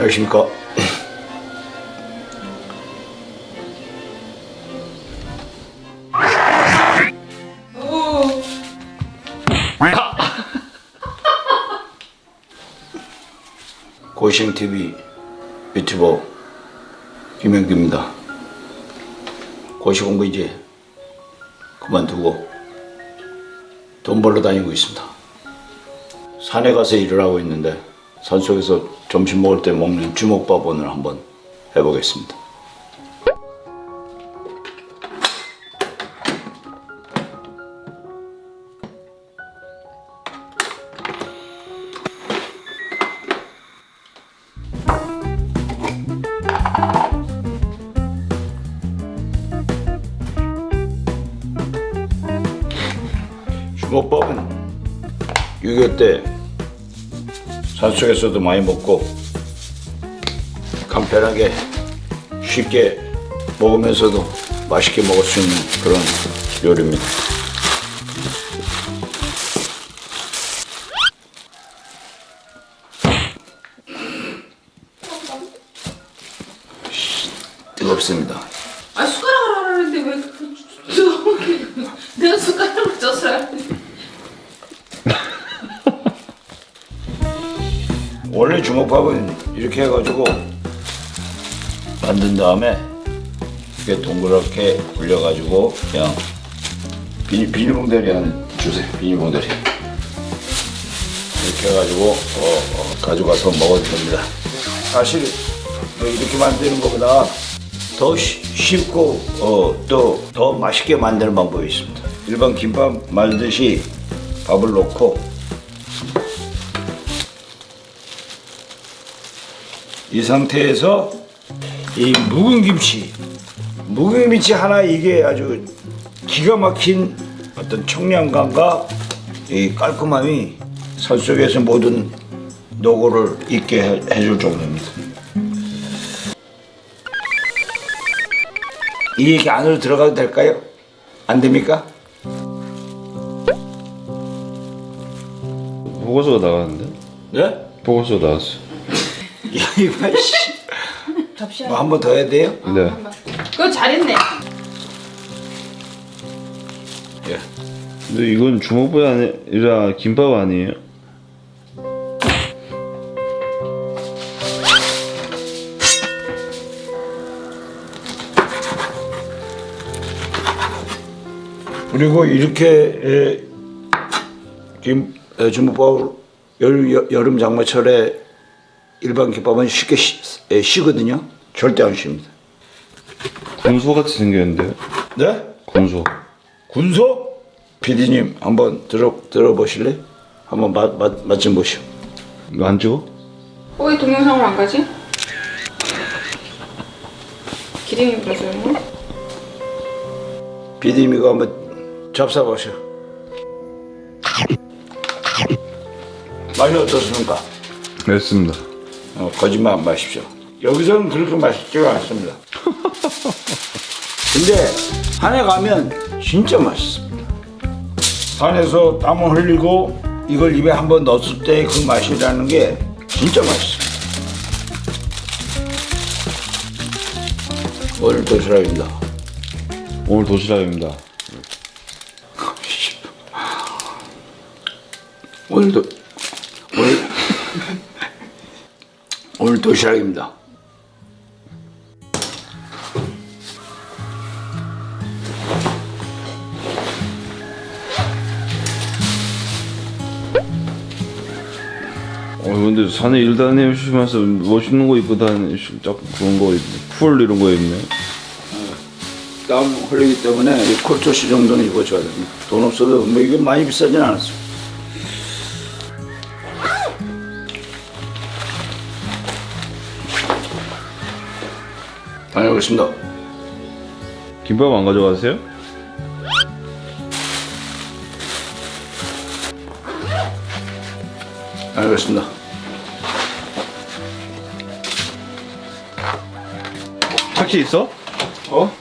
안녕하십니까. 고싱 TV 유튜버 김영규입니다. 고시 공부 이제 그만두고 돈 벌러 다니고 있습니다. 산에 가서 일을 하고 있는데 산속에서 점심 먹을 때 먹는 주먹밥 오늘 한번 해보겠습니다. 주먹밥은 6.25때 산속에서도 많이 먹고 간편하게 쉽게 먹으면서도 맛있게 먹을 수 있는 그런 요리입니다. 뜨겁습니다. 원래 주먹밥은 이렇게 해가지고 만든 다음에 이렇게 동그랗게 굴려가지고 그냥 비닐, 비닐봉다리 한 주세요. 비닐봉다리. 이렇게 해가지고 어, 어, 가져가서 먹어도 됩니다. 사실 뭐 이렇게 만드는 것보다 더 쉬- 쉽고 어, 또 더 맛있게 만드는 방법이 있습니다. 일반 김밥 말듯이 밥을 넣고 이 상태에서 이 묵은 김치, 묵은 김치 하나 이게 아주 기가 막힌 어떤 청량감과 이 깔끔함이 산속에서 모든 노고를 잊게 해- 해줄 정도입니다. 이 얘기 안으로 들어가도 될까요? 안 됩니까? 보고서가 나왔는데? 네? 보고서 나왔어. 야 이거 씨. 접시 뭐 한 번 더 해야 돼요? 네. 그거 잘했네 예. 근데 이건 주먹밥이 아니라 김밥 아니에요? 그리고 이렇게 에, 김 에, 주먹밥을 여, 여, 여름 장마철에 일반 김밥은 쉽게 시, 에, 시거든요. 절대 안 쉽니다. 군소 같이 생겼는데요? 네? 군소. 군소? PD님 한번 들어 들어보실래? 한번 맛, 맛, 맛좀 보시오. 이거 안 찍어? 어, 왜 동영상으로 안 가지? 기름이 그런가? PD님 이거 한번 잡숴 보시오. 맛이 어떻습니까? 됐습니다. 어, 거짓말 안 마십시오. 여기서는 그렇게 맛있지가 않습니다. 근데 산에 가면 진짜 맛있습니다. 산에서 땀을 흘리고 이걸 입에 한번 넣었을 때그 맛이라는 게 진짜 맛있습니다. 오늘 도시락입니다. 오늘 도시락입니다. 오늘도 오늘 오늘 도시락입니다. 어, 근데 산에 일 다니시면서 멋있는 거 입고 다니시, 짝 그런 거 입네. 쿨 이런 거 입네. 땀 흘리기 때문에 이 콜조시 정도는 입어줘야 됩니다. 돈 없어도 뭐 이게 많이 비싸진 않았어요. 다녀오겠습니다. 김밥 안 가져가세요? 다녀오겠습니다. 착시 있어? 어?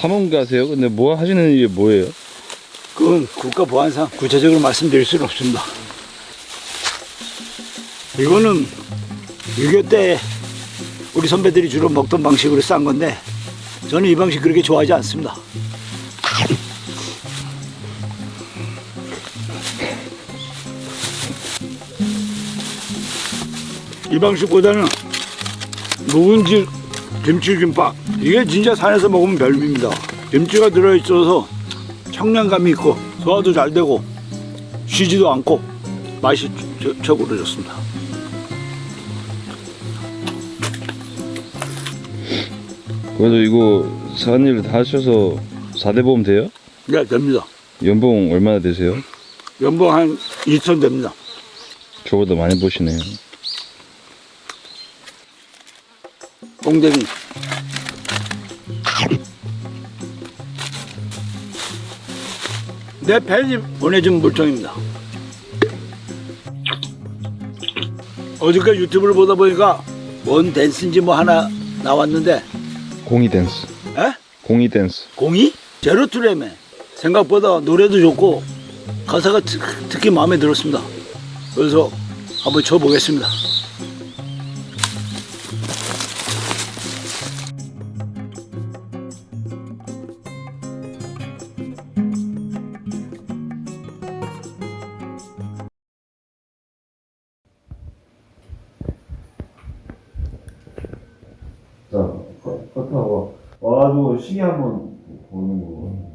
탐험 가세요? 근데 뭐 하시는 일이 뭐예요? 그건 국가 보안상 구체적으로 말씀드릴 수는 없습니다. 이거는 6.25 때 우리 선배들이 주로 먹던 방식으로 싼 건데 저는 이 방식 그렇게 좋아하지 않습니다. 이 방식보다는 묵은지 김치김밥 이게 진짜 산에서 먹으면 별미입니다. 김치가 들어있어서 청량감이 있고 소화도 잘 되고 쉬지도 않고 맛이 최- 최고로 좋습니다. 그래도 이거 사관일 다 하셔서 4대 보험 돼요? 네, 됩니다. 연봉 얼마나 되세요? 연봉 한 2천 됩니다. 저보다 많이 보시네요. 꽁댕이. 내 팬이 보내준 물통입니다. 어저께 유튜브를 보다 보니까 뭔 댄스인지 뭐 하나 나왔는데 공이 댄스. 에? 공이 댄스. 공이? 제로투레메 생각보다 노래도 좋고 가사가 특, 특히 마음에 들었습니다. 그래서 한번 쳐보겠습니다. 자, 커트하고 와가지고 시계 한번 보는 거.